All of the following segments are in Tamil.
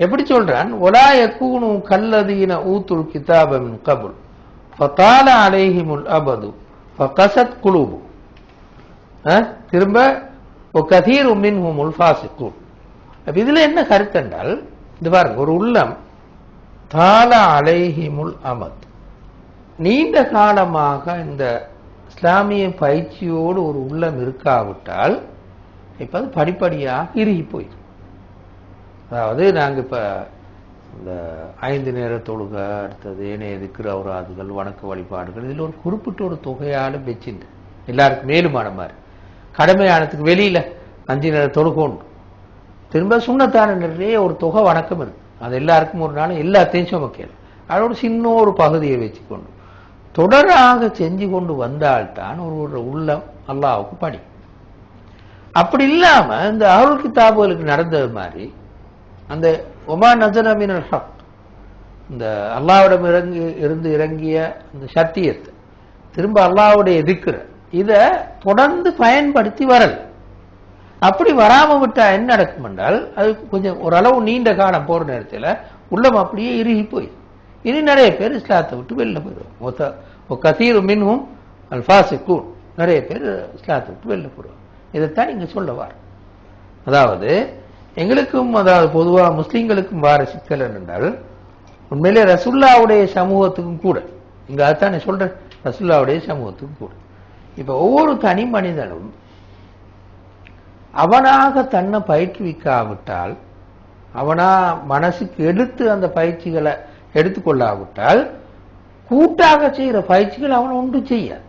எப்படி சொல்றான்? ஒலா யக்கூனு கல்லதீன ஊத்துல் கிதாப மின் கபுல். ஃபதால அலைஹிமுல் அபது. ஃபகசத் குலூபு. அஹ், திரும்ப கதீர் மின்ஹுமுல் ஃபாசிக்கூன் அப்ப இதுல என்ன கருத்து என்றால் இது பாருங்க ஒரு உள்ளம் தால அலைஹிமுல் அமத் நீண்ட காலமாக இந்த இஸ்லாமிய பயிற்சியோடு ஒரு உள்ளம் இருக்காவிட்டால் இப்ப அது படிப்படியாக இறுகி போயிடும். அதாவது நாங்கள் இப்போ இந்த ஐந்து நேர தொழுக அடுத்தது ஏனைய திக்ரு அவுராதுகள் வணக்க வழிபாடுகள் இதில் ஒரு குறிப்பிட்ட ஒரு தொகையால் வச்சுண்டு எல்லாருக்கும் மேலுமான மாதிரி. கடமையானதுக்கு வெளியில் அஞ்சு நேர தொழுகை உண்டு. திரும்ப சுண்ணத்தான நிறைய ஒரு தொகை வணக்கம் இருக்கு. அது எல்லாருக்கும் ஒரு நாள் எல்லாத்தையும் சுமக்கல. அதோட சின்ன ஒரு பகுதியை வச்சுக்கொண்டு. தொடராக செஞ்சு கொண்டு வந்தால்தான் ஒரு ஒரு உள்ளம் அல்லாவுக்கு படி அப்படி இல்லாமல் இந்த அருள் கிதாபுகளுக்கு நடந்தது மாதிரி அந்த ஒமா நஜனமின் ஹக் இந்த அல்லாவிடம் இறங்கி இருந்து இறங்கிய அந்த சத்தியத்தை திரும்ப அல்லாவுடைய எதிர்க்கிற இதை தொடர்ந்து பயன்படுத்தி வரல. அப்படி வராம விட்டா என்ன நடக்கும் என்றால் அது கொஞ்சம் ஓரளவு நீண்ட காலம் போற நேரத்தில் உள்ளம் அப்படியே இறுகி போய் இனி நிறைய பேர் இஸ்லாத்தை விட்டு வெளில போயிடுவாங்க. கசீரு மின்ஹும் கூன் நிறைய பேர் இஸ்லாத்தை விட்டு வெளில போயிடுவாங்க. இதைத்தான் இங்க சொல்ல வார். அதாவது எங்களுக்கும் அதாவது பொதுவா முஸ்லிம்களுக்கும் வார சிக்கல் என்றால் உண்மையிலே ரசுல்லாவுடைய சமூகத்துக்கும் கூட இங்க அதான் நான் சொல்றேன் ரசுல்லாவுடைய சமூகத்துக்கும் கூட. இப்ப ஒவ்வொரு தனி மனிதனும் அவனாக தன்னை பயிற்றுவிக்காவிட்டால் அவனா மனசுக்கு எடுத்து அந்த பயிற்சிகளை எடுத்துக்கொள்ளாவிட்டால் கூட்டாக செய்யற பயிற்சிகள் அவன் ஒன்று செய்யாது.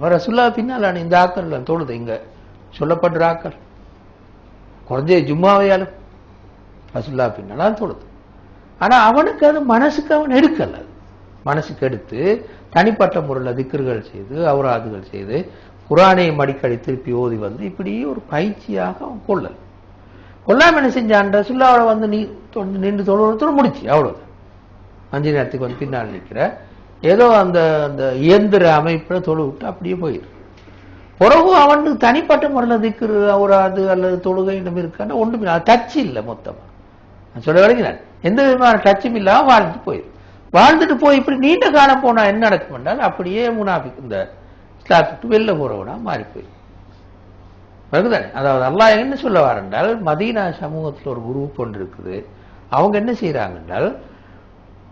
ரசுல்லா பின்னால் இந்த ஆக்கள் தொழுது இங்க சொல்லப்படுற ஆக்கள் குறைஞ்ச ஜும்மாவையாலும் ரசுல்லா பின்னால் தொழுது. ஆனால் அவனுக்கு அது மனசுக்கு அவன் எடுக்கல. அது. மனசுக்கு எடுத்து தனிப்பட்ட முறையில் திக்கர்கள் செய்து அவராதுகள் செய்து குரானை மடிக்கடி திருப்பி ஓதி வந்து இப்படி ஒரு பயிற்சியாக அவன் கொள்ளல். கொல்லாம என்ன செஞ்சான்? ரசுல்லாவோட வந்து நீ தொண்டு நின்று தொழுவத்தோடு முடிச்சு அவ்வளோது அஞ்சு நேரத்துக்கு வந்து பின்னால் நிற்கிற ஏதோ அந்த அந்த இயந்திர அமைப்பில் தொழு விட்டு அப்படியே போயிடு பிறகு அவனுக்கு தனிப்பட்ட முறையில் திக்கிற ஒரு அது அல்லது தொழுகை இன்னும் இருக்கான்னு ஒன்றும் டச் இல்லை மொத்தமாக நான் சொல்ல வரைக்கும் எந்த விதமான டச்சும் இல்லாமல் வாழ்ந்துட்டு போயிரு. வாழ்ந்துட்டு போய் இப்படி நீண்ட காலம் போனால் என்ன நடக்கும் என்றால் அப்படியே முனாஃபிக் இந்த இஸ்லாத்துக்கு வெளில போகிறவனா மாறி போய் வருதுதானே அதாவது அல்லாஹ் என்ன சொல்ல என்றால் மதீனா சமூகத்தில் ஒரு குரூப் ஒன்று இருக்குது. அவங்க என்ன செய்கிறாங்கன்றால்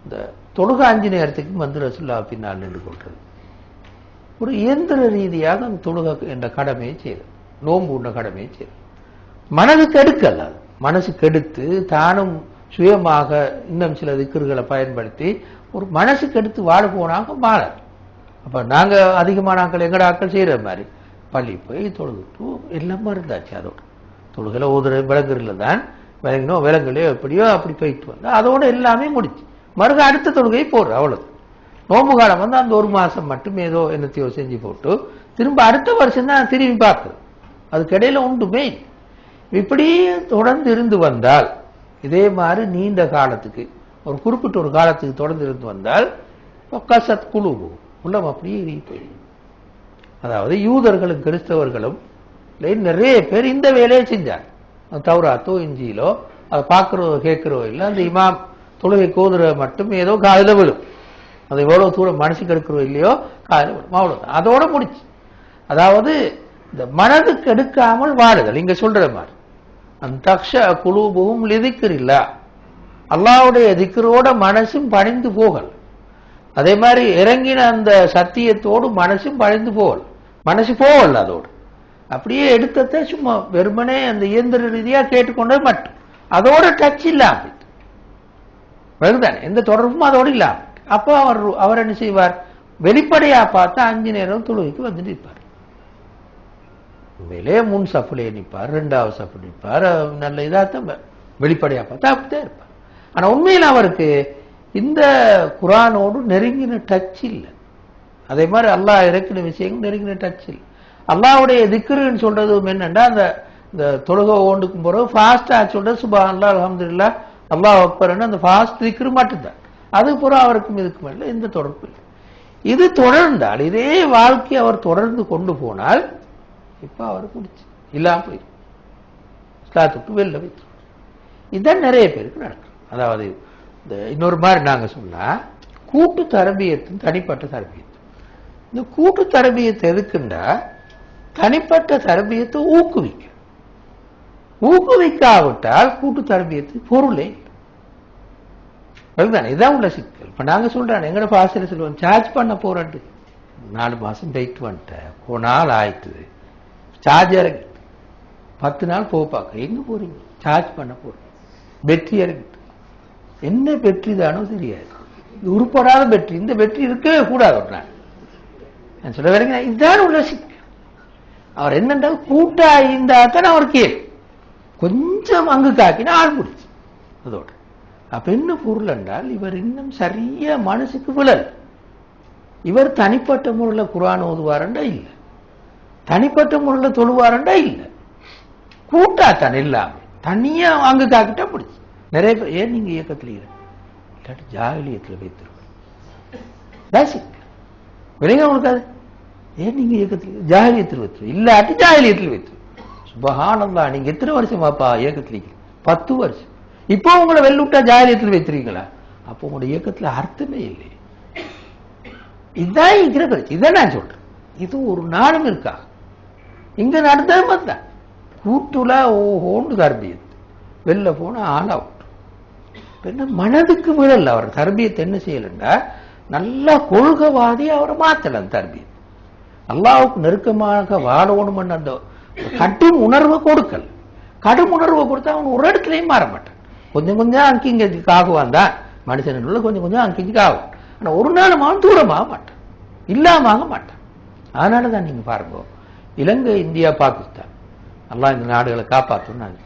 இந்த தொழுக அஞ்சு நேரத்துக்கு வந்து ரசுல்லா பின்னால் நின்று கொள்றது. ஒரு இயந்திர ரீதியாக அந்த தொழுக என்ற கடமையை செய்யுது நோன்பு உண்ட கடமையை செய்யுது மனதுக்கு எடுக்கல அது. மனசுக்கு எடுத்து தானும் சுயமாக இன்னும் சில திக்கர்களை பயன்படுத்தி ஒரு மனசுக்கு எடுத்து வாழ போனாங்க மாறல் அப்ப நாங்க அதிகமான ஆக்கள் எங்கட ஆக்கள் செய்யற மாதிரி பள்ளி போய் தொழுதுட்டு எல்லாம் மருந்தாச்சு அதோட தொழுகலை ஓதுற விலங்குகளில் தான் விலங்கினோ விலங்குலையோ எப்படியோ அப்படி போயிட்டு வந்தா அதோட எல்லாமே முடிச்சு மறுக அடுத்த தொழுகை போடுற அவ்வளவு நோம்பு காலம் வந்து அந்த ஒரு மாசம் மட்டும் ஏதோ என்னத்தையோ செஞ்சு போட்டு திரும்ப அடுத்த வருஷம் தான் திரும்பி பார்க்குறது அதுக்கு இடையில உண்டுமே இப்படி தொடர்ந்து இருந்து வந்தால் இதே மாதிரி நீண்ட காலத்துக்கு ஒரு குறிப்பிட்ட ஒரு காலத்துக்கு தொடர்ந்து இருந்து வந்தால் கசத் குழு உள்ளம் அப்படியே இறுகி போயிடும். அதாவது யூதர்களும் கிறிஸ்தவர்களும் நிறைய பேர் இந்த வேலையை செஞ்சாங்க. தௌராத்தோ இஞ்சியிலோ அதை பார்க்கறதோ கேட்கிறோ இல்லை அந்த இமாம் தொழுகை கோதுற மட்டும் ஏதோ காதில் விழும். அது எவ்வளவு தூரம் மனசுக்கு எடுக்கிறோ இல்லையோ காதில் விடும். அவ்வளவுதான். அதோட முடிச்சு. அதாவது இந்த மனதுக்கு எடுக்காமல் வாழுதல். இங்க சொல்ற மாதிரி. அந்த தக்ஷ குழுவும் லிதிக்கிறில்ல அல்லாவுடைய திக்கரோட மனசும் பணிந்து போகல். அதே மாதிரி இறங்கின அந்த சத்தியத்தோடு மனசும் பழிந்து போகல். மனசு போகல அதோடு. அப்படியே எடுத்ததை சும்மா வெறுமனே அந்த இயந்திர ரீதியா கேட்டுக்கொண்டது மட்டும். அதோட டச் இல்லாம எந்த தொடர்பும் அதோடு இல்லாமல். அப்போ அவர் அவர் என்ன செய்வார்? வெளிப்படையா பார்த்தா அஞ்சு நேரம் தொழுகைக்கு வந்து இருப்பார். உண்மையிலே மூணு சப்புலே நிற்பார் ரெண்டாவது சப்பு நிற்பார் நல்ல இதாத்தான் வெளிப்படையா பார்த்தா அப்படித்தான் இருப்பார். ஆனா உண்மையில் அவருக்கு இந்த குரானோடு நெருங்கின டச் இல்லை. அதே மாதிரி அல்லாஹ் இறக்கின விஷயங்கள் நெருங்கின டச் இல்லை. அல்லாவுடைய திக்ருன்னு சொல்றது என்னன்னா அந்த இந்த தொழுகை ஓண்டுக்கும் பிறகு ஃபாஸ்டா சொல்றது சுபா அல்லா அலமதுல்லா அல்லாஹ் அக்பர்னு அந்த ஃபாஸ்ட் திக்ரு மட்டும்தான். அது பூரா அவருக்கும் இதுக்கும் இல்லை எந்த தொடர்பு இல்லை. இது தொடர்ந்தால் இதே வாழ்க்கை அவர் தொடர்ந்து கொண்டு போனால் இப்போ அவர் முடிச்சு இல்லாம போயிடும். இஸ்லாத்துக்கு வெளில வைத்து இதுதான் நிறைய பேருக்கு நடக்கும். அதாவது இந்த இன்னொரு மாதிரி நாங்க சொன்னா கூட்டு தரபியத்தும் தனிப்பட்ட தரபியத்தும் இந்த கூட்டு தரபியத்தை எதுக்குண்டா தனிப்பட்ட தரபியத்தை ஊக்குவிக்க ஊக்குவிக்காவிட்டால் கூட்டு தரபியத்து பொருளே அதுதான் இதான் உள்ள சிக்கல். இப்ப நாங்க சொல்றோம் எங்கட பாசல சொல்லுவோம் சார்ஜ் பண்ண போறேன்ட்டு. நாலு மாசம் போயிட்டு வந்துட்டேன். ஒரு நாள் ஆயிட்டுது சார்ஜ் இறங்கிட்டு. பத்து நாள் போக பார்க்க எங்க போறீங்க? சார்ஜ் பண்ண போறீங்க. பெட்ரி இறங்கிட்டு. என்ன பெட்ரி தானோ தெரியாது. உருப்படாத பெட்ரி இந்த பெட்ரி இருக்கவே கூடாது ஒரு நாள். நான் சொல்ல வரீங்க இதுதான் உள்ள சிக்கல். அவர் என்னண்டா கூட்டாக இருந்தா தான் அவர் கொஞ்சம் அங்கு காக்கினா ஆள் முடிச்சு அதோட. அப்ப என்ன பொருள் என்றால் இவர் இன்னும் சரியா மனசுக்கு விழல். இவர் தனிப்பட்ட முறையில் குரான் ஓதுவாரண்டா இல்ல. தனிப்பட்ட முறையில் தொழுவாரண்டா இல்ல. கூட்டாத்தான் இல்லாம தனியா அங்கு காக்கிட்டா பிடிச்சி நிறைய பேர் ஏன் நீங்க இயக்கத்தில் இல்லாட்டி ஜாகிலியத்தில் வைத்திருக்கோம் விலைங்க உங்களுக்கு அது? ஏன் நீங்க இயக்கத்தில் ஜாகிலியத்தில் வைத்திரு. இல்லாட்டி ஜாகிலியத்தில் வைத்திரு. சுபகானந்தா நீங்க எத்தனை வருஷமாப்பா இயக்கத்தில் பத்து வருஷம். இப்போ உங்களை வெள்ளுட்டா ஜாலியத்தில் வைத்திருக்கீங்களா? அப்போ உங்களோட இயக்கத்துல அர்த்தமே இல்லை. இதுதான் இருக்கிற பிரச்சனை. இதை நான் சொல்றேன். இது ஒரு நாளும் இருக்கா? இங்க நடந்தது மாதிரி கூட்டுல ஓஹோன்னு தர்பியத்து வெளில போனா ஆள் அவுட் என்ன மனதுக்கு விழல அவர் தர்பியத்தை என்ன செய்யலண்டா நல்லா கொள்கவாதி அவரை மாத்தல தர்பியத் அல்லாவுக்கு நெருக்கமாக வாழணும்னு அந்த கடும் உணர்வை கொடுக்கல. கடும் உணர்வை கொடுத்தா அவன் ஒரு இடத்துலயும் மாற மாட்டான். கொஞ்சம் கொஞ்சம் அங்கே இங்க காகுவான் தான் மனுஷன் உள்ள கொஞ்சம் கொஞ்சம் அங்கே இங்க ஆகும் ஆனா ஒரு நாள் அவன் தூரமாக மாட்டான். இல்லாம ஆக மாட்டான். அதனால தான் நீங்க பாருங்க இலங்கை இந்தியா பாகிஸ்தான். எல்லாம் இந்த நாடுகளை காப்பாற்றணும்னு நான்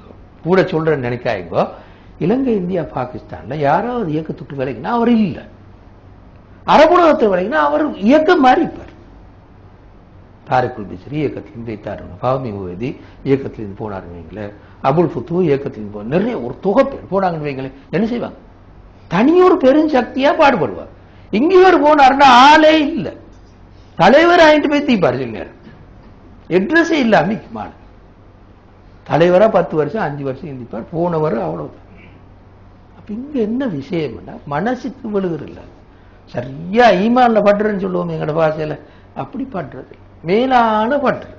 கூட சொல்றேன்னு நினைக்காதீங்கோ. இலங்கை இந்தியா பாகிஸ்தான்ல யாராவது இயக்கத்துட்டு விலைக்குன்னா அவர் இல்லை. அரபுலகத்தை விலைக்குன்னா அவர் இயக்கம் மாறி இருப்பார். தாரிக்குல் பிஸ்ரி இயக்கத்திலிருந்து வைத்தாருங்க பாவமி உவேதி இயக்கத்திலிருந்து போனாருங்க வைங்களேன் அபுல் ஃபுத்து இயக்கத்திலிருந்து போ நிறைய ஒரு தொகை பேர் போனாங்கன்னு வைங்களேன் என்ன செய்வாங்க? தனியொரு பெருஞ்சக்தியா பாடுபடுவார். இங்க போனாருன்னா ஆளே இல்லை. தலைவர் ஆயிட்டு போய் தீப்பார் சொன்னார் எட்ரஸே இல்லாம மாடு தலைவரா பத்து வருஷம் அஞ்சு வருஷம் இருந்திப்பார் போனவர் அவ்வளவுதான் அப்ப இங்க என்ன விஷயம்னா மனசுக்கு விழுகிறல்ல சரியா ஈமான்ல பண்றேன்னு சொல்லுவோம் எங்களோட பாசையில அப்படி பண்றது மேலான பற்று.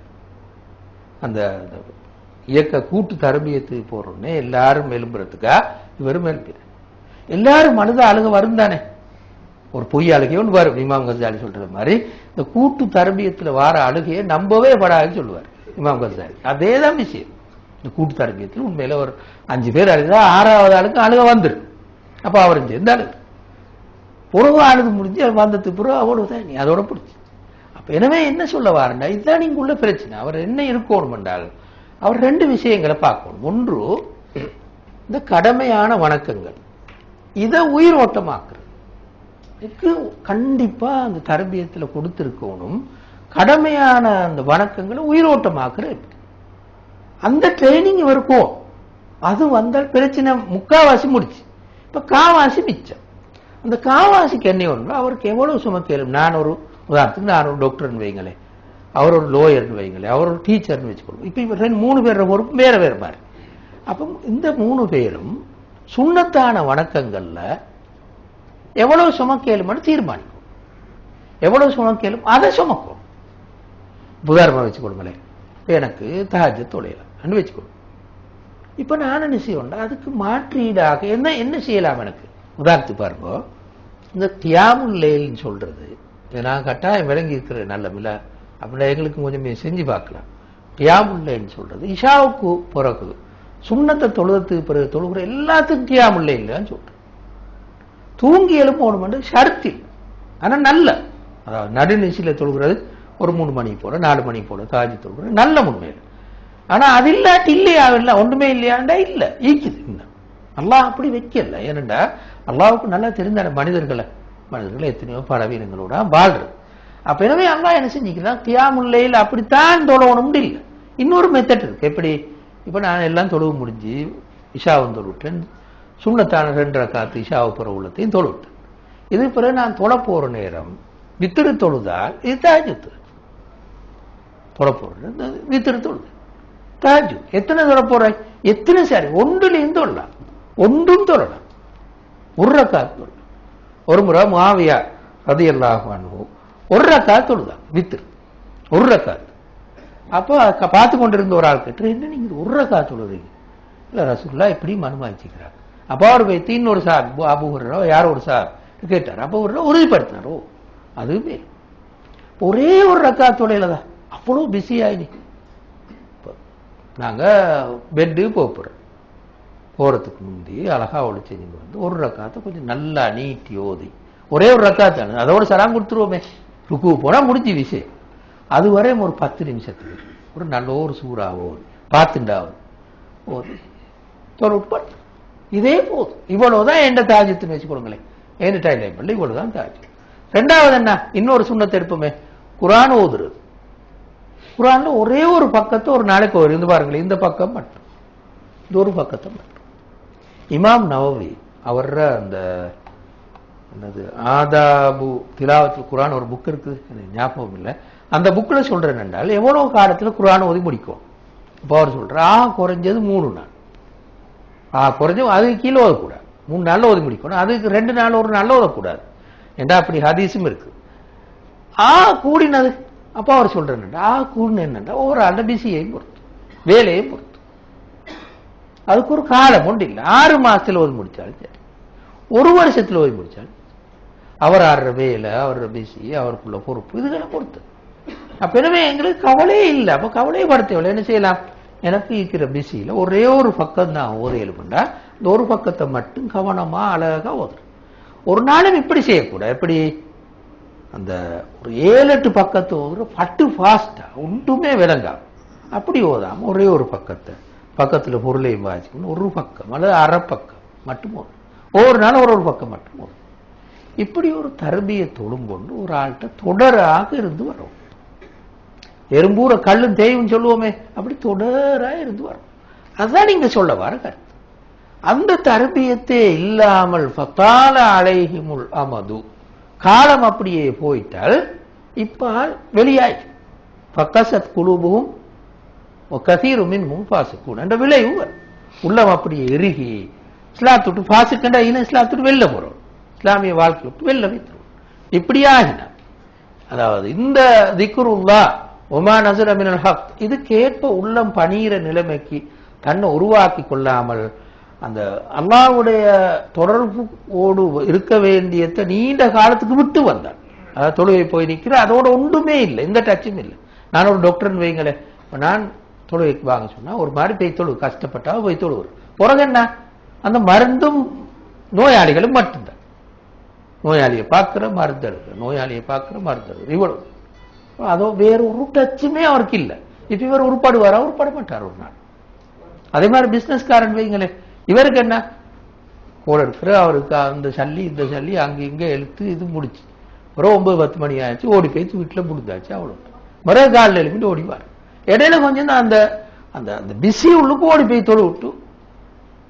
அந்த அந்த இயக்க கூட்டு தரபியத்துக்கு போறோடனே எல்லாரும் எழும்புறதுக்கா இவரும் எழுப்பிற எல்லாரும் மனதை அழுக வரும் தானே. ஒரு பொய் அழுகையோ ஒன்று வரும் இமாம் கசாலி சொல்றது மாதிரி. இந்த கூட்டு தரபியத்துல வார அழுகையை நம்பவே படாதுன்னு சொல்லுவார் இமாம் கசாலி. அதே தான் விஷயம். இந்த கூட்டு தரபியத்தில் உண்மையில ஒரு அஞ்சு பேர் அழுதா ஆறாவது ஆளுக்கு அழுக வந்துடும் அப்ப அவரும் சேர்ந்து அழுகு புறவு அழுது முடிஞ்சு வந்ததுக்கு பிறகு அவ்வளவுதான் நீ அதோட பிடிச்சி. எனவே என்ன சொல்ல வாருண்டா இதுதான் நீங்க உள்ள பிரச்சனை. அவர் என்ன இருக்கணும் என்றால் அவர் ரெண்டு விஷயங்களை பார்க்கணும். ஒன்று இந்த கடமையான வணக்கங்கள். இதை உயிரோட்டமாக்குறது இதுக்கு கண்டிப்பா அந்த தரபியத்துல கொடுத்திருக்கணும். கடமையான அந்த வணக்கங்களை உயிரோட்டமாக்குறது அந்த ட்ரைனிங் இருக்கும் அது வந்தால் பிரச்சனை முக்காவாசி முடிச்சு. இப்ப காவாசி மிச்சம். அந்த காவாசிக்கு என்ன ஒன்று அவருக்கு எவ்வளவு சுமக்கலும் நான் ஒரு உதாரணத்துக்கு நான் ஒரு டாக்டர்னு வைங்களேன் அவர் ஒரு லோயர்னு வைங்களேன் அவர் ஒரு டீச்சர்னு வச்சுக்கணும் இப்போ இவர் ரெண்டு மூணு பேர் பொறுப்பு வேற வேறு மாதிரி. அப்போ இந்த மூணு பேரும் சுண்ணத்தான வணக்கங்களில் எவ்வளவு சுமக்கேலும்னு தீர்மானிக்கும். எவ்வளவு சுமக்கேலும் அதை சுமக்கும். புதாரணமா வச்சு கொடுங்களேன் எனக்கு தாஜ தொழிலாம் வச்சுக்கணும் இப்போ நான் என்ன செய்வேன் அதுக்கு மாற்றீடாக என்ன என்ன செய்யலாம் எனக்கு? உதாரணத்துக்கு பாருங்க. இந்த தியாமுல்லேல்னு சொல்றது நான் கட்டாயம் விளங்கி இருக்கிறேன் நல்ல மில அப்படின்னா எங்களுக்கு கொஞ்சம் செஞ்சு பார்க்கலாம். தியாமுல்லேன்னு சொல்றது. இஷாவுக்கு பிறகு சுண்ணத்தை தொழுதத்துக்கு பிறகு தொழுகிற எல்லாத்துக்கும் தியாமுல்லே இல்லைன்னு சொல்றேன். தூங்கி எழுப்பணும் ஷர்த்தி. ஆனா நல்ல. அதாவது நடுநிசையில் தொழுகிறது ஒரு மூணு மணி போல நாலு மணி போல தாஜி தொழுகிறது. நல்ல முன்மையில். ஆனா அது இல்லாட்டி இல்லையா இல்லை ஒன்றுமே இல்லையாண்டா இல்ல. ஈக்குது. இன்னும் அல்லாஹ் அப்படி வைக்கல. ஏனண்டா அல்லாவுக்கு நல்லா தெரிந்தான மனிதர்களை மனிதர்கள் எத்தனையோ பலவீனங்களோட வாழ்றது. அப்ப எனவே அல்லா என்ன செஞ்சுக்கலாம் கியாமுல்லையில் அப்படித்தான் தொழவணும் இல்லை இன்னொரு மெத்தட் இருக்கு. எப்படி? இப்ப நான் எல்லாம் தொழுவு முடிஞ்சு இஷாவும் தொழுவிட்டேன். சுண்ணத்தான ரெண்டரை காத்து இஷாவை புற உள்ளத்தையும் தொழுவிட்டேன். இது பிறகு நான் தொழ போற நேரம் வித்திரு தொழுதால் இது தாஜத்து தொழ போற வித்திரு தொழுது தாஜு எத்தனை தொழ போற? எத்தனை சாரி? ஒன்றுலையும் தொழலாம். ஒன்றும் தொழலாம். ஒரு ரக்காத்து தொழலாம். ஒரு முறை மாவியா ரதி அல்லாஹு ஒரு ரக்கா தொழுதான் வித்து ஒரு ரக்காத். அப்போ பார்த்து கொண்டிருந்த ஒரு ஆள் கேட்டு என்ன நீங்க ஒரு ரக்கா தொழுறீங்க? இல்ல ரசூல்லா இப்படி மனுமாச்சிக்கிறார் அப்போ அவர் போய் இன்னொரு சார் அபு ஹுரைரா யாரோ ஒரு சார் கேட்டார். அப்போ ஒரு உறுதிப்படுத்தினார். ஓ அதுவுமே ஒரே ஒரு ரக்கா தொலைல தான். அவ்வளோ பிஸி ஆயிடுச்சு நாங்க பெட்டு போகிறோம் போறதுக்கு முந்தி அழகா அவளை செஞ்சு வந்து ஒரு ரக்காத்தை கொஞ்சம் நல்லா நீட்டி ஓதி. ஒரே ஒரு ரக்காத்து? அதோட சலாம் கொடுத்துருவோமே. ருக்கு போனால் முடிஞ்சு விஷயம் அது வரையும் ஒரு பத்து நிமிஷத்துக்கு. ஒரு நல்ல ஒரு சூறாவோ பார்த்துண்டாவது ஓதி. தொழில்நுட்பம் இதே போதும். இவ்வளவுதான் எந்த தாஜத்துன்னு வச்சுக்கொள்ளுங்களேன். எந்த டைம் பண்ணல இவ்வளவுதான் தாஜ் ரெண்டாவது என்ன? இன்னொரு சுண்ணத்தை எடுப்போமே. குரான் ஓதுறது. குரான்ல ஒரே ஒரு பக்கத்தை ஒரு நாளைக்கு ஒரு இருந்து பாருங்களேன் இந்த பக்கம் மட்டும். இந்த ஒரு பக்கத்தை மட்டும். இமாம் நவவி அவர அந்த என்னது ஆதாபு திலாவத்தில் குரான் ஒரு புக் இருக்குது எனக்கு ஞாபகம் இல்லை. அந்த புக்கில் சொல்றேன் என்றால் எவ்வளோ காலத்தில் குரான் ஓதி முடிக்கும். இப்போ அவர் சொல்ற ஆ குறைஞ்சது மூணு நாள். ஆ குறைஞ்சது அதுக்கு கீழே ஓதக்கூடாது. மூணு நாளில் ஓதி முடிக்கணும். அதுக்கு ரெண்டு நாள் ஒரு நாளில் ஓதக்கூடாது. ஏண்டா அப்படி ஹதீஸும் இருக்கு. ஆ கூடினது. அப்போ அவர் சொல்றேன் ஆ கூடின என்னன்னா ஒரு ஆண்ட பிஸியையும் பொறுத்து வேலையும் பொறுத்து. அதுக்கு ஒரு காலம் ஒன்று இல்லை. ஆறு மாசத்துல ஓதி முடிச்சாலும் சரி. ஒரு வருஷத்துல ஓதி முடிச்சாலும் அவர் ஆடுற வேலை அவரோட பிஸி அவருக்குள்ள பொறுப்பு இதுகளை பொறுத்து. அப்ப எனவே எங்களுக்கு கவலையே இல்லை. அப்ப கவலையை படுத்தவில்லை என்ன செய்யலாம்? எனக்கு இருக்கிற பிஸியில் ஒரே ஒரு பக்கம் தான் ஓத எழுப்புண்டா. இந்த ஒரு பக்கத்தை மட்டும் கவனமா அழகா ஓதுறேன். ஒரு நாளும் இப்படி செய்யக்கூடாது. எப்படி? அந்த ஒரு ஏழு எட்டு பக்கத்தை ஓதுற பட்டு ஃபாஸ்டா ஒன்றுமே விளங்காம அப்படி ஓதாம ஒரே ஒரு பக்கத்தை பக்கத்துல பொருளையும் வாசிக்கணும். ஒரு பக்கம். அல்லது அரை பக்கம். மட்டும் ஓதும் ஒவ்வொரு நாளும் ஒரு ஒரு பக்கம் மட்டும் போதும். இப்படி ஒரு தரபியை தொழும்பொண்டு ஒரு ஆள்கிட்ட தொடராக இருந்து வரும். எறும்பூர கல்லும் தேயும் சொல்லுவோமே. அப்படி தொடராக இருந்து வரும். அதுதான் நீங்க சொல்ல வர கருத்து. அந்த தரபியத்தே இல்லாமல் பத்தால அலைஹிமுல் அமது. காலம் அப்படியே போயிட்டால் இப்பால் வெளியாய் பக்கசத் குழுவும் கசீருமின் முன்பாசுக்கூன் என்ற விளைவு வரும். உள்ளம் அப்படியே எருகி இஸ்லாத்துட்டு பாசுக்கண்டா இன்னும் இஸ்லாத்துட்டு வெளில போறோம். இஸ்லாமிய வாழ்க்கை விட்டு வெளில வைத்துருவோம் இப்படி ஆகினார் அதாவது இந்த திக்ருல்லா ஒமா நசர் அமினல் ஹக் இதுக்கேற்ப உள்ளம் பணியிற நிலைமைக்கு தன்னை உருவாக்கி கொள்ளாமல் அந்த அல்லாஹ்வுடைய தொடர்போடு இருக்க வேண்டியதை நீண்ட காலத்துக்கு விட்டு வந்தான். அதாவது தொழுகை போய் நிற்கிற அதோட ஒன்றுமே இல்லை. இந்த டச்சும் இல்லை. நான் ஒரு டாக்டர்னு வைங்களேன். நான் தொழுவைக்கு வாங்க சொன்னா ஒரு மாதிரி போய் தொழு கஷ்டப்பட்டா போய் தொழுவர் பிறகு என்ன? அந்த மருந்தும் நோயாளிகளும் மட்டும்தான். நோயாளியை பார்க்கிற மருந்து எடுக்கிற நோயாளியை பார்க்கிற மருந்து எடுக்கிற இவ்வளவு. அதோ வேற ஒரு டச்சுமே அவருக்கு இல்லை. இப்ப இவர் உருப்பாடுவாரா? உருப்பாட மாட்டார் ஒரு நாள். அதே மாதிரி பிசினஸ்காரன் வைங்களேன் இவருக்கு என்ன? கூட இருக்கிற அவருக்கு அந்த சல்லி இந்த சல்லி அங்க இங்க எழுத்து இது முடிச்சு. அப்புறம் ஒன்பது பத்து மணி ஆயிடுச்சு ஓடி போய்த்து வீட்டுல முடிஞ்சாச்சு அவ்வளவு மறு காலில் எழுப்பிட்டு ஓடிவார் இடையில கொஞ்சம் அந்த அந்த அந்த பிஸி உள்ளுக்கு ஓடி போய் தொழு விட்டு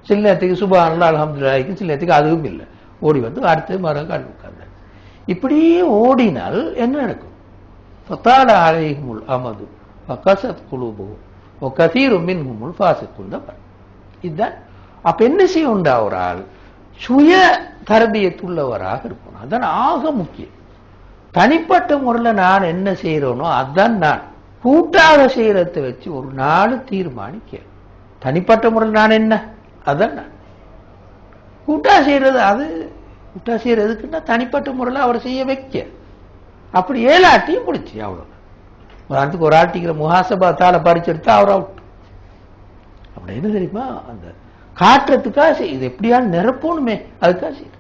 சில நேரத்துக்கு சுபான் அலமதுல்லாய்க்கு சில நேரத்துக்கு அதுவும் இல்லை. ஓடி வந்து அடுத்து மரம் கண்டு உட்கார்ந்த இப்படியே ஓடினால் என்ன நடக்கும்? ஃபத்தால அலைஹுமுல் அமது ஃபகசத் குலூபுஹும் வகதீரு மின்ஹுமுல் ஃபாசிக்குன் தான் இதுதான். அப்ப என்ன செய்ய உண்டா ஒரு ஆள்? சுய தரபியத்துள்ளவராக இருக்கணும். அதான் ஆக முக்கியம். தனிப்பட்ட முறையில் நான் என்ன செய்யறேனோ அதான் நான். கூட்டாக செய்யறதை வச்சு ஒரு நாள் தீர்மானிக்க. தனிப்பட்ட முறையில் நான் என்ன? அதான் நான். கூட்டா செய்யறது அது கூட்டா செய்யறதுக்குன்னா தனிப்பட்ட முறையில் அவரை செய்ய வைக்க. அப்படி ஏழாட்டியும் முடிச்சு அவ்வளவு. உதாரணத்துக்கு ஒரு ஆட்டிக்கிற முகாசபா தாளை பறிச்செடுத்தா அவர் அவுட் அப்படி என்ன தெரியுமா? அந்த காட்டுறதுக்காக செய் இது எப்படியாவது நிரப்பணுமே அதுக்காக செய்யுது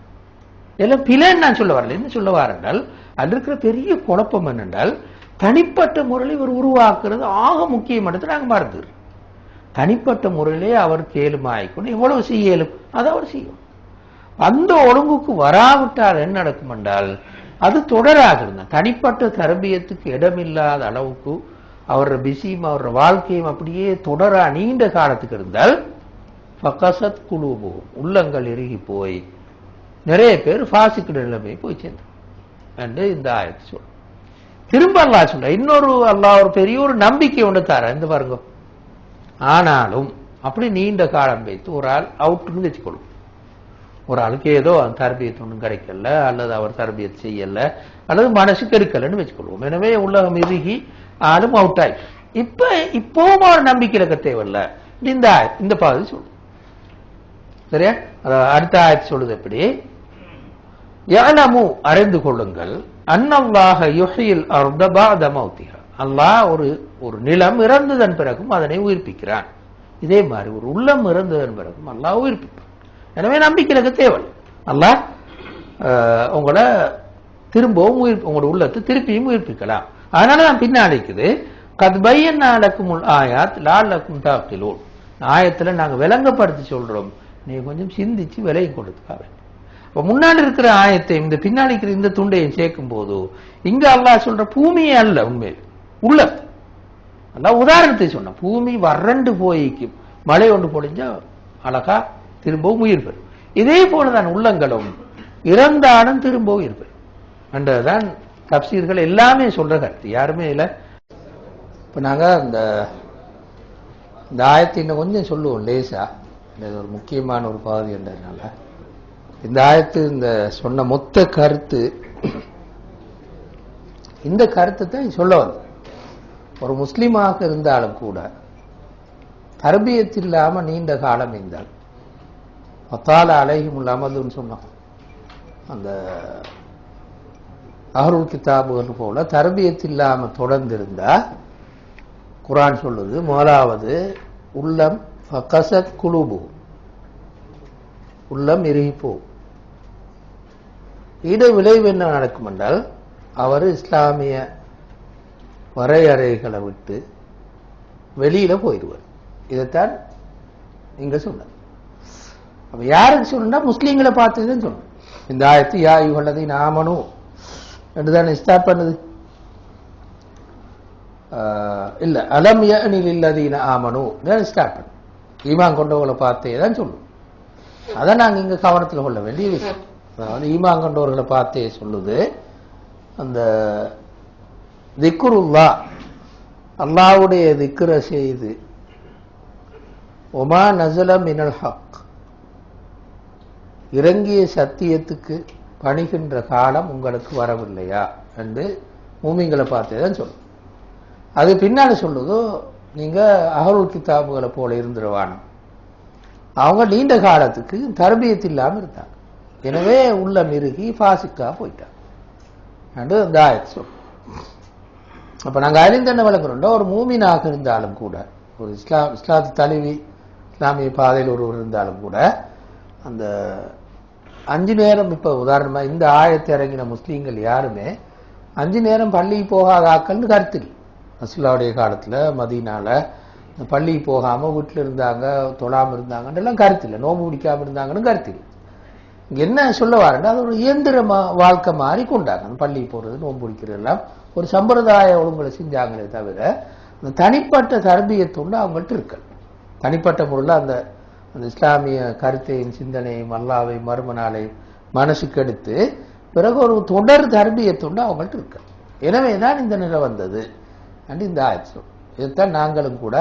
எல்லாம் பிழைன்னு நான் சொல்ல வரல. என்ன சொல்ல வரேன்னால் அது இருக்கிற பெரிய குழப்பம் என்னென்றால் தனிப்பட்ட முறையில் இவர் உருவாக்குறது ஆக முக்கியமானது நாங்கள் மறந்துடுறோம். தனிப்பட்ட முறையிலே அவர் கேளுமாய்க்கணும் எவ்வளவு செய்யலும் அதை அவர் செய்யும். அந்த ஒழுங்குக்கு வராவிட்டால் என்ன நடக்கும் என்றால் அது தொடராக இருந்தால் தனிப்பட்ட தரபியத்துக்கு இடமில்லாத அளவுக்கு அவரோட பிஸியும் அவரோட வாழ்க்கையும் அப்படியே தொடரா நீண்ட காலத்துக்கு இருந்தால் ஃபகசத் போகும் உள்ளங்கள் இறுகி போய் நிறைய பேர் ஃபாசிக்கு நிலைமை போய் சேர்ந்து என்று இந்த ஆயத்தை சொல்லும் திரும்ப அல்லா சொல்ல இன்னொரு அல்லா ஒரு பெரிய ஒரு நம்பிக்கை ஒன்று தர இந்த பாருங்க. ஆனாலும் அப்படி நீண்ட காலம் வைத்து ஒரு ஆள் அவுட்டுன்னு வச்சுக்கொள்ளும். ஒரு ஆளுக்கு ஏதோ தரபியத்து ஒன்றும் கிடைக்கல அல்லது அவர் தரபியத் செய்யல அல்லது மனசு கெடுக்கலன்னு வச்சுக்கொள்வோம். எனவே உள்ளகம் இறுகி ஆளும் அவுட் ஆயி. இப்ப இப்பவும் அவர் நம்பிக்கை இருக்க தேவையில்ல. இந்த இந்த பாதி சொல்லு சரியா? அடுத்த ஆயத்து சொல்லுது எப்படி? யஅலமு அறிந்து கொள்ளுங்கள். அன்னல்லாக யுஹ்யில் அர்த பஅத அல்லாஹ் ஒரு ஒரு நிலம் இறந்ததன் பிறகும் அதனை உயிர்ப்பிக்கிறான். இதே மாதிரி ஒரு உள்ளம் இறந்ததன் பிறகும் அல்லாஹ் உயிர்ப்பிப்பான். எனவே நம்பிக்கைக்கு தேவை. அல்லாஹ் உங்களை திரும்பவும் உயிர் உங்களோட உள்ளத்தை திருப்பியும் உயிர்ப்பிக்கலாம். அதனால நான் பின்னாடிக்குது கத் பையன்னாலக்கும் ஆயாத் லாலக்கும் தாக்கிலோன். ஆயத்துல நாங்க விளங்கப்படுத்தி சொல்றோம். நீ கொஞ்சம் சிந்திச்சு விலையை கொடுத்துக்காவே முன்னாடி இருக்கிற ஆயத்தை இந்த பின்னாடி இருக்கிற இந்த துண்டையும் சேர்க்கும் போது இங்க அல்லாஹ் சொல்ற பூமியே அல்ல உண்மையில். உள்ள. அல்லாஹ் உதாரணத்தை சொன்ன பூமி வறண்டு போய்க்கும். மழை ஒன்று பொழிஞ்சா அழகா திரும்பவும் உயிர் பெறும். இதே போலதான் உள்ளங்களும் இறந்தாலும் திரும்பவும் உயிர் பெறும். என்றதுதான் தப்சீர்கள் எல்லாமே சொல்ற கருத்து. யாருமே இல்லை. இப்ப நாங்க இந்த இந்த ஆயத்தை இன்னும் கொஞ்சம் சொல்லுவோம் லேசா. இது ஒரு முக்கியமான ஒரு பகுதி என்றதுனால. இந்த ஆயத்து இந்த சொன்ன மொத்த கருத்து இந்த கருத்தை தான் சொல்ல வந்து ஒரு முஸ்லீமாக இருந்தாலும் கூட தர்பியத் இல்லாம நீண்ட காலம் இருந்தால் பத்தால அலையும் அமதுன்னு சொன்னோம். அந்த அகருள் கிதாபுகள் போல தர்பியத் இல்லாம தொடர்ந்து இருந்தா குரான் சொல்லுது முதலாவது உள்ளம் ஃபகசத் குலுபு. உள்ளம் இறுகிப்போ இட விளைவு என்ன நடக்கும் என்றால் அவர் இஸ்லாமிய வரையறைகளை விட்டு வெளியில போயிடுவார். இதைத்தான் இங்க சொன்னார். அப்ப யாருக்கு சொல்லணும்னா முஸ்லீம்களை பார்த்துதான் சொல்லணும் இந்த ஆயத்து யா யுகல்லதை நாமனும் என்றுதான் ஸ்டார்ட் பண்ணுது? ஆஹ் இல்ல அலம் யனில் இல்லதீன ஆமனு ஸ்டார்ட் பண்ணு ஈமான் கொண்டவங்களை பார்த்தே தான் சொல்லும் அதை நாங்க இங்க கவனத்துல கொள்ள வேண்டிய விஷயம். அதாவது ஈமான் கண்டவர்களை பார்த்தே சொல்லுது. அந்த திக்குருல்லா அல்லாவுடைய திக்குரை செய்து. ஒமா நசல மினல் ஹக். இறங்கிய சத்தியத்துக்கு பணிகின்ற காலம் உங்களுக்கு வரவில்லையா? என்று மூமிங்களை பார்த்தே தான் சொல்லும் அது பின்னாடி சொல்லுதோ நீங்க அகருள் கிதாபுகளை போல இருந்துருவானோ? அவங்க நீண்ட காலத்துக்கு தர்பியத்து இல்லாமல் இருந்தாங்க. எனவே உள்ள மிருகி பாசிக்கா போயிட்டாங்க அந்த ஆயத் சொல் அப்ப நாங்க அறிந்து என்ன விளங்குறோம்னா ஒரு மூமினாக இருந்தாலும் கூட ஒரு இஸ்லாம் இஸ்லாத்து தலைவி இஸ்லாமிய பாதையில் ஒருவர் இருந்தாலும் கூட அந்த அஞ்சு நேரம் இப்ப உதாரணமா இந்த ஆயத்தை இறங்கின முஸ்லீம்கள் யாருமே அஞ்சு நேரம் பள்ளி போகாத ஆக்கள்னு கருத்து இல்லை. காலத்தில் காலத்துல மதீனால இந்த பள்ளி போகாம வீட்டில் இருந்தாங்க தொழாம இருந்தாங்கன்னு எல்லாம் கருத்து இல்லை. நோம்பு பிடிக்காம இருந்தாங்கன்னு கருத்து இல்லை. என்ன சொல்ல வரேன்னா அது ஒரு இயந்திரமா வாழ்க்கை மாறி கொண்டாங்க. பள்ளி போடுறது நோன்பு பிடிக்கிறது எல்லாம். ஒரு சம்பிரதாய ஒழுங்குகளை செஞ்சாங்களே தவிர அந்த தனிப்பட்ட தர்பியத்தொண்டு அவங்கள்ட்ட இருக்கல். தனிப்பட்ட முறையில் அந்த அந்த இஸ்லாமிய கருத்தையும் சிந்தனையும் அல்லாவையும் மறுமனாலையும் மனசுக்கு எடுத்து பிறகு ஒரு தொடர் தர்பியத்தொண்டு அவங்கள்ட்ட இருக்கல். எனவே தான் இந்த நிலை வந்தது. அண்ட் இந்த ஆச்சு இதைத்தான் நாங்களும் கூட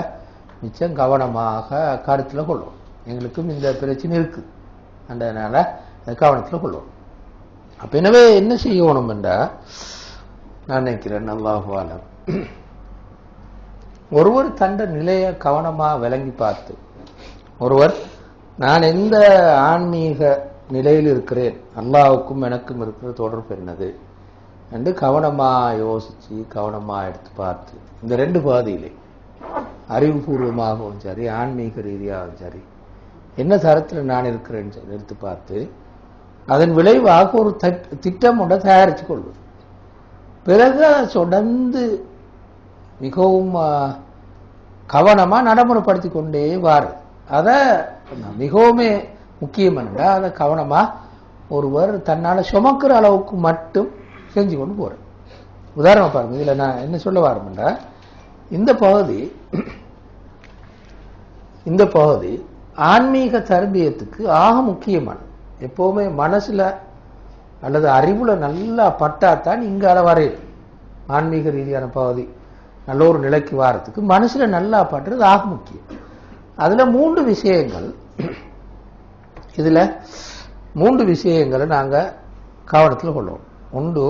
மிச்சம் கவனமாக கருத்தில் கொள்வோம். எங்களுக்கும் இந்த பிரச்சனை இருக்குது அதனால கவனத்துல கொள்வோம் அப்ப எனவே என்ன செய்யணும் என்றா நான் நினைக்கிறேன் நல்லாகுவாலம் ஒருவர் தண்ட நிலையை கவனமா விளங்கி பார்த்து ஒருவர் நான் எந்த ஆன்மீக நிலையில் இருக்கிறேன் அல்லாவுக்கும் எனக்கும் இருக்கிற தொடர்பு என்னது என்று கவனமா யோசிச்சு கவனமா எடுத்து பார்த்து இந்த ரெண்டு பாதியிலே அறிவுபூர்வமாகவும் சரி ஆன்மீக ரீதியாகவும் சரி என்ன தரத்துல நான் இருக்கிறேன்னு சொல்லி எடுத்து பார்த்து அதன் விளைவாக ஒரு தட்- திட்டம் ஒன்றை தயாரித்து கொள்வது பிறகு அதை தொடர்ந்து மிகவும் கவனமாக கவனமா நடைமுறைப்படுத்தி கொண்டே வாரு. அதை மிகவும் முக்கியம் என்றால் அதை கவனமா ஒருவர் தன்னால சுமக்கிற அளவுக்கு மட்டும் செஞ்சு கொண்டு போகிறேன் உதாரணம் பாருங்க இதுல நான் என்ன சொல்ல வரேன்டா இந்த பகுதி இந்த பகுதி ஆன்மீக தர்பியத்துக்கு ஆக முக்கியமானது. எப்போவுமே மனசுல அல்லது அறிவுல நல்லா பட்டாத்தான் இங்க அதை வரையும் ஆன்மீக ரீதியான பகுதி நல்ல ஒரு நிலைக்கு வாரத்துக்கு மனசுல நல்லா பட்டுறது ஆக முக்கியம். அதுல மூன்று விஷயங்கள். இதுல மூன்று விஷயங்களை நாங்க கவனத்தில் கொள்ளுவோம் உண்டு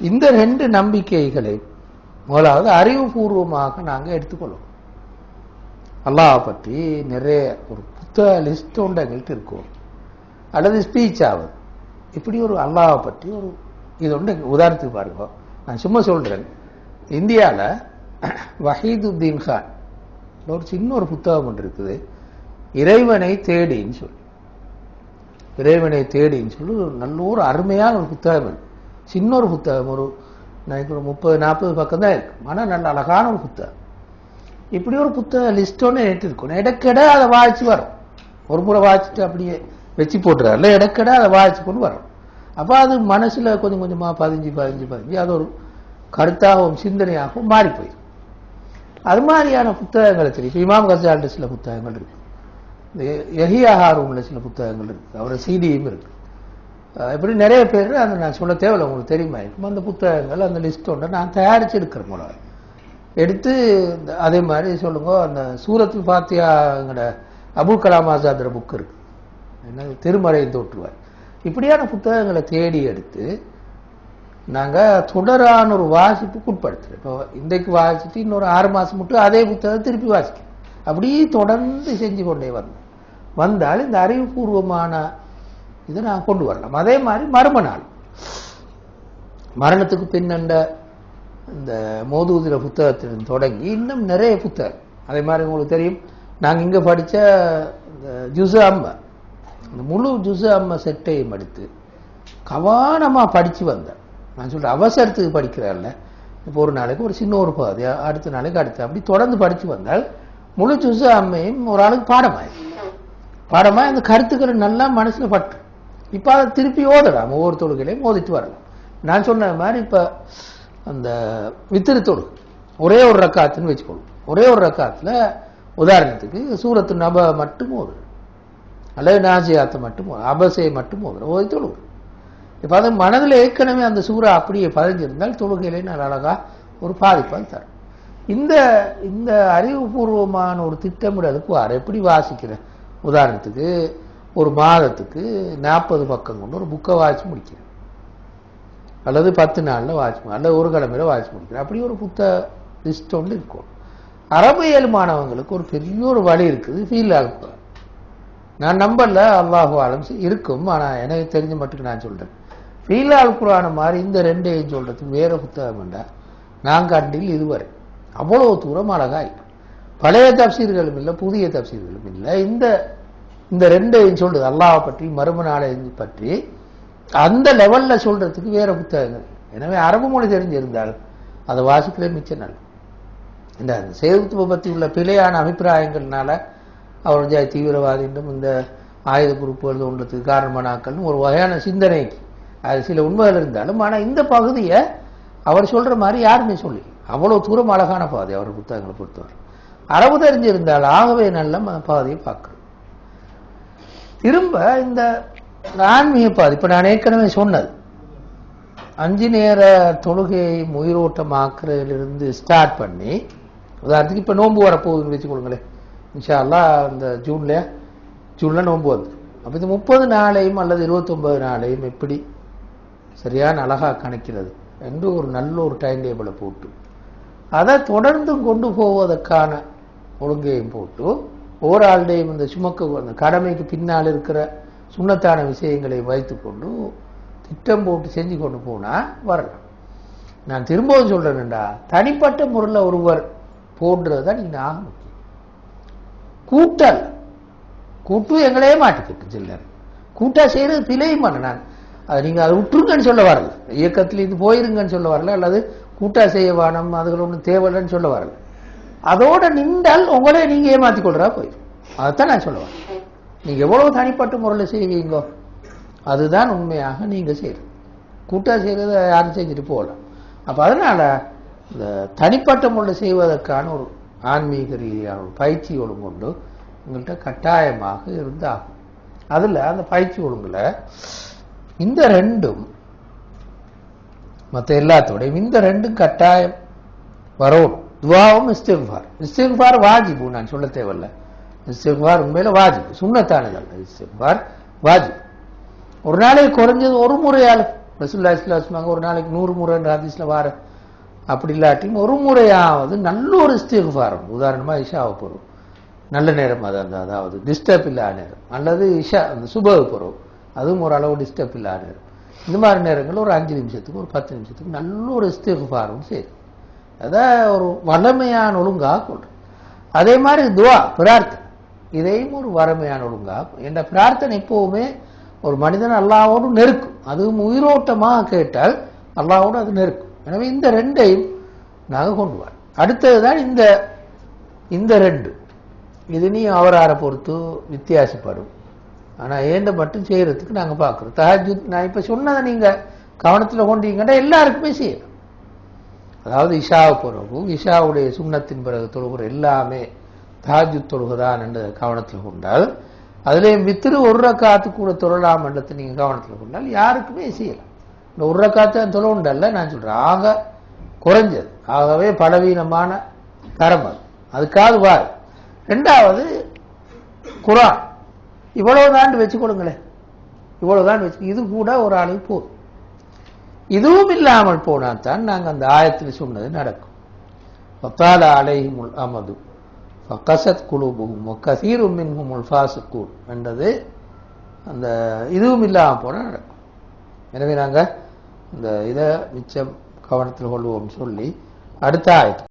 இந்த ரெண்டு நம்பிக்கைகளை முதலாவது அறிவுபூர்வமாக நாங்க எடுத்துக்கொள்வோம். அல்லாஹ் பற்றி நிறைய ஒரு புத்தக லிஸ்ட் உண்டு எங்கள்கிட்ட இருக்கும் அல்லது ஸ்பீச் ஆகுது இப்படி ஒரு அல்லாவை பற்றி ஒரு இது ஒன்று உதாரணத்துக்கு பாருங்க. நான் சும்மா சொல்கிறேன் இந்தியாவில் வஹீதுத்தீன் கான் ஒரு சின்ன ஒரு புத்தகம் ஒன்று இருக்குது. இறைவனை தேடின்னு சொல்லி. இறைவனை தேடின்னு சொல்லி நல்ல ஒரு அருமையான ஒரு புத்தகம் சின்ன ஒரு புத்தகம். ஒரு எனக்கு ஒரு முப்பது நாற்பது பக்கம் தான் இருக்கும் ஆனால் நல்ல அழகான ஒரு புத்தகம். இப்படி ஒரு புத்தக லிஸ்ட் ஒன்று எடுத்துருக்கணும் இடக்கிட அதை வாய்ச்சி வரும். ஒரு முறை வாய்ச்சிட்டு அப்படியே வச்சு போட்டுறாருல இடக்கட அதை வாய்ச்சி கொண்டு வரும் அப்போ அது மனசில் கொஞ்சம் கொஞ்சமாக பதிஞ்சு பதிஞ்சு பதிஞ்சு அது ஒரு கருத்தாகவும் சிந்தனையாகவும் மாறி போயிடும் அது மாதிரியான புத்தகங்கள் தெரியும் இப்போ இமாம் கசால்ட்ட சில புத்தகங்கள் இருக்கு. இந்த எஹியா சில புத்தகங்கள் இருக்கு. அவரோட சீடியும் இருக்கு. எப்படி இப்படி நிறைய பேர் அந்த நான் சொல்ல தேவையில்ல உங்களுக்கு தெரியுமா? இருக்கும் அந்த புத்தகங்கள் அந்த லிஸ்ட் ஒன்று நான் தயாரிச்சு இருக்கிறேன் மூலம் எடுத்து இந்த- அதே மாதிரி சொல்லுங்க அந்த சூரத்து பாத்தியாங்கிற அபுல் கலாம் ஆசாத்ர புக் இருக்கு. என்ன திருமறை தோற்றுவார். இப்படியான புத்தகங்களை தேடி எடுத்து நாங்க தொடரான ஒரு வாசிப்புக்கு உட்படுத்துறோம். இப்போ இன்றைக்கு வாசிச்சுட்டு இன்னொரு ஆறு மாசம் மட்டும் அதே புத்தகம் திருப்பி வாசிக்கும் அப்படியே தொடர்ந்து செஞ்சு கொண்டே வந்தோம். வந்தால் இந்த அறிவுபூர்வமான இதை நான் கொண்டு வரலாம். அதே மாதிரி மர்ம நாள் மரணத்துக்கு பின்னண்ட இந்த மோதூதிர புத்தகத்திலிருந்து தொடங்கி இன்னும் நிறைய புத்தகம். அதே மாதிரி உங்களுக்கு தெரியும். நாங்க இங்க படிச்ச இந்த ஜுசு அம்மை. இந்த முழு ஜுசு அம்மா செட்டையும் எடுத்து கவனமா படிச்சு வந்தேன். நான் சொல்றேன் அவசரத்துக்கு படிக்கிறாள்ல. இப்போ ஒரு நாளைக்கு ஒரு சின்ன ஒரு பாதி அடுத்த நாளைக்கு அடுத்து. அப்படி தொடர்ந்து படிச்சு வந்தால் முழு ஜுசு அம்மையும் ஒரு ஆளுக்கு பாடமாயிடும் பாடமாக அந்த கருத்துக்கள் நல்லா மனசுல பட்டு இப்ப அதை திருப்பி ஓதலாம் ஒவ்வொரு தொழுகையிலையும் ஓதிட்டு வரலாம். நான் சொன்ன மாதிரி இப்ப அந்த வித்திரு தொழுகை ஒரே ஒரு ரக்காத்துன்னு வச்சுக்கொள்ளும் ஒரே ஒரு ரக்காத்துல உதாரணத்துக்கு சூரத்து நப மட்டும் ஓது. அல்லது நாசியாத்தை மட்டும் அபசையை மட்டும் ஓதுற ஓதி தொழுகு இப்போ அது மனதில் ஏற்கனவே அந்த சூறா அப்படியே பதிஞ்சிருந்தால் தொழுகையிலே நான் அழகாக ஒரு பாதிப்பாக தரும். இந்த இந்த அறிவுபூர்வமான ஒரு திட்டமிடலுக்கு வார. எப்படி வாசிக்கிறேன்? உதாரணத்துக்கு ஒரு மாதத்துக்கு நாற்பது பக்கம் கொண்டு ஒரு புக்கை வாசிச்சு முடிக்கிறேன். அல்லது பத்து நாளில் வாசிச்சு அல்லது ஒரு கிழமையில வாசி முடிக்கிறேன். அப்படி ஒரு புத்த லிஸ்ட் ஒன்று இருக்கும். அரபியல் மாணவங்களுக்கு ஒரு பெரிய ஒரு வழி இருக்குது. ஃபீல் ஆகும். நான் நம்பல அல்லாஹு ஆலம் இருக்கும். ஆனால் எனக்கு தெரிஞ்ச மட்டுக்கு நான் சொல்கிறேன் ஃபீலால் குரான மாதிரி இந்த ரெண்டையும் சொல்கிறது வேறு புத்தகம் வேண்டா நான் கண்டில் இதுவரை. அவ்வளோ தூரம் அழகாய். பழைய தப்சீர்களும் இல்லை புதிய தப்சீர்களும் இல்லை. இந்த இந்த ரெண்டையும் சொல்றது அல்லாஹ் பற்றி மறும நாளை பற்றி. அந்த லெவலில் சொல்றதுக்கு வேற புத்தகங்கள். எனவே அரபு மொழி தெரிஞ்சிருந்தால் அதை வாசிக்கிறே மிச்சம் நாள். இந்த சேதுத்துவ பற்றி உள்ள பிழையான அபிப்பிராயங்கள்னால அவர் வந்து தீவிரவாதி என்றும் இந்த ஆயுத குறிப்புகள் தோன்றதுக்கு காரணமானாக்கள்னு ஒரு வகையான சிந்தனைக்கு. அது சில உண்மைகள் இருந்தாலும் ஆனால் இந்த பகுதியை அவர் சொல்ற மாதிரி யாருமே சொல்லி அவ்வளவு தூரம் அழகான பாதை அவர் புத்தகங்களை பொறுத்தவர். அரபு தெரிஞ்சிருந்தால் ஆகவே நல்ல பாதையை பார்க்குறோம் திரும்ப இந்த ஆன்மீக பாதை இப்ப நான் ஏற்கனவே சொன்னது. அஞ்சு நேர தொழுகையை உயிரோட்டமாக்குறதுலேருந்து ஸ்டார்ட் பண்ணி உதாரணத்துக்கு இப்போ நோன்பு வரப்போகுதுன்னு வச்சுக்கொள்ளுங்களேன். இன்ஷா இந்த ஜூன்ல ஜூன்ல நோன்பு வந்து. அப்போ இது முப்பது நாளையும் அல்லது இருபத்தொம்பது நாளையும் எப்படி சரியான அழகாக கணக்கிறது என்று ஒரு நல்ல ஒரு டைம் டேபிளை போட்டு அதை தொடர்ந்து கொண்டு போவதற்கான ஒழுங்கையும் போட்டு ஓராளுடையும் இந்த சுமக்க அந்த கடமைக்கு பின்னால் இருக்கிற சுண்ணத்தான விஷயங்களை வைத்துக்கொண்டு திட்டம் போட்டு செஞ்சு கொண்டு போனால் வரலாம். நான் திரும்பவும் சொல்கிறேன்டா தனிப்பட்ட முறையில் ஒருவர் போன்றது தான் நீங்க ஆக முக்கியம். கூட்டல். கூட்டு எங்களே மாட்டிக்கிட்டு சில்லர். கூட்டா செய்யறது திலையும் பண்ண அது நீங்க அதை விட்டுருங்கன்னு சொல்ல வரல. இயக்கத்தில் இது போயிருங்கன்னு சொல்ல வரல அல்லது கூட்டா செய்ய வானம் அதுகள் ஒன்றும் தேவையில்லைன்னு சொல்ல வரல. அதோட நின்றால் உங்களே நீங்க ஏமாத்தி கொள்றா போயிடும். அதைத்தான் நான் சொல்ல வரேன். நீங்க எவ்வளவு தனிப்பட்ட முறையில் செய்வீங்கோ அதுதான் உண்மையாக நீங்க செய்யறது. கூட்டா செய்யறத யாரும் செஞ்சுட்டு போகலாம் அப்ப அதனால இந்த தனிப்பட்ட முறையில் செய்வதற்கான ஒரு ஆன்மீக ரீதியான பயிற்சி ஒழுங்குண்டு உங்கள்கிட்ட கட்டாயமாக இருந்தாகும். அதுல அந்த பயிற்சி ஒழுங்கில் இந்த ரெண்டும் மற்ற எல்லாத்தோடையும் இந்த ரெண்டும் கட்டாயம் வரணும். துவாவும் இஸ்திஃபார் இஸ்திஃபார் வாஜிபு நான் சொல்ல தேவையில்ல. இஸ்திஃபார் உண்மையில வாஜிபு. சுண்ணத்தானது அல்ல. இஸ்திஃபார் வாஜிப். ஒரு நாளைக்கு குறைஞ்சது ஒரு முறையால் ரசூல்லா இஸ்லாஸ்மாங்க ஒரு நாளைக்கு நூறு முறை ஹதீஸ்ல வார. அப்படி இல்லாட்டியும் ஒரு முறையாவது நல்ல ஒரு இஸ்திஃபாரம் உதாரணமாக இஷாவை பொருள் நல்ல நேரம் அது அந்த அதாவது டிஸ்டர்ப் இல்லாத நேரம். அல்லது இஷா அந்த சுப பொருள் அதுவும் ஓரளவு டிஸ்டர்ப் இல்லாத நேரம். இந்த மாதிரி நேரங்கள் ஒரு அஞ்சு நிமிஷத்துக்கு ஒரு பத்து நிமிஷத்துக்கு நல்ல ஒரு இஸ்திஃபாரம் செய்யும் அதான் ஒரு வளமையான ஒழுங்காக கொள்ளும் அதே மாதிரி துவா பிரார்த்தனை. இதையும் ஒரு வறமையான ஒழுங்கா என்ற பிரார்த்தனை எப்போவுமே ஒரு மனிதன் அல்லாவோடு நெருக்கும். அதுவும் உயிரோட்டமாக கேட்டால் அல்லாவோடு அது நெருக்கும். எனவே இந்த ரெண்டையும் நாங்கள் கொண்டு வரோம் அடுத்ததுதான் இந்த இந்த ரெண்டு. இது நீ அவராரை பொறுத்து வித்தியாசப்படும். ஆனால் ஏண்ட மட்டும் செய்யறதுக்கு நாங்கள் பார்க்குறோம். தஹஜுத் நான் இப்போ சொன்னதை நீங்கள் கவனத்தில் கொண்டீங்கன்னா எல்லாருக்குமே செய்யலாம். அதாவது இஷாவை பிறகு இஷாவுடைய சுண்ணத்தின் பிறகு தொழுகிற எல்லாமே தாஜு தொழுகுதான் என்று கவனத்தில் கொண்டால் அதிலே மித்திரு ஒரு ரக்காத்து கூட தொழலாம் என்றதை நீங்கள் கவனத்தில் கொண்டால் யாருக்குமே செய்யலாம். இந்த ஒரு ரக்காத்து தொழ உண்டல்ல நான் சொல்கிறேன் ஆக குறைஞ்சது. ஆகவே பலவீனமான தரம் அது. அதுக்காக வார் ரெண்டாவது குரான். இவ்வளவுதான் வச்சுக்கொள்ளுங்களேன் இவ்வளவுதான் வச்சு இது கூட ஒரு ஆளுக்கு போதும். இதுவும் இல்லாமல் போனால் தான் நாங்கள் அந்த ஆயத்தில் சொன்னது நடக்கும். வத்தால அலைஹிமுல் அமது. கசத் குழுபுகும் கசீரும் மின்ஹுமுல் ஃபாசுக்கூன் என்றது அந்த இதுவும் இல்லாமல் போனால் நடக்கும். எனவே நாங்கள் இந்த இதை மிச்சம் கவனத்தில் கொள்வோம் சொல்லி அடுத்த ஆயத்து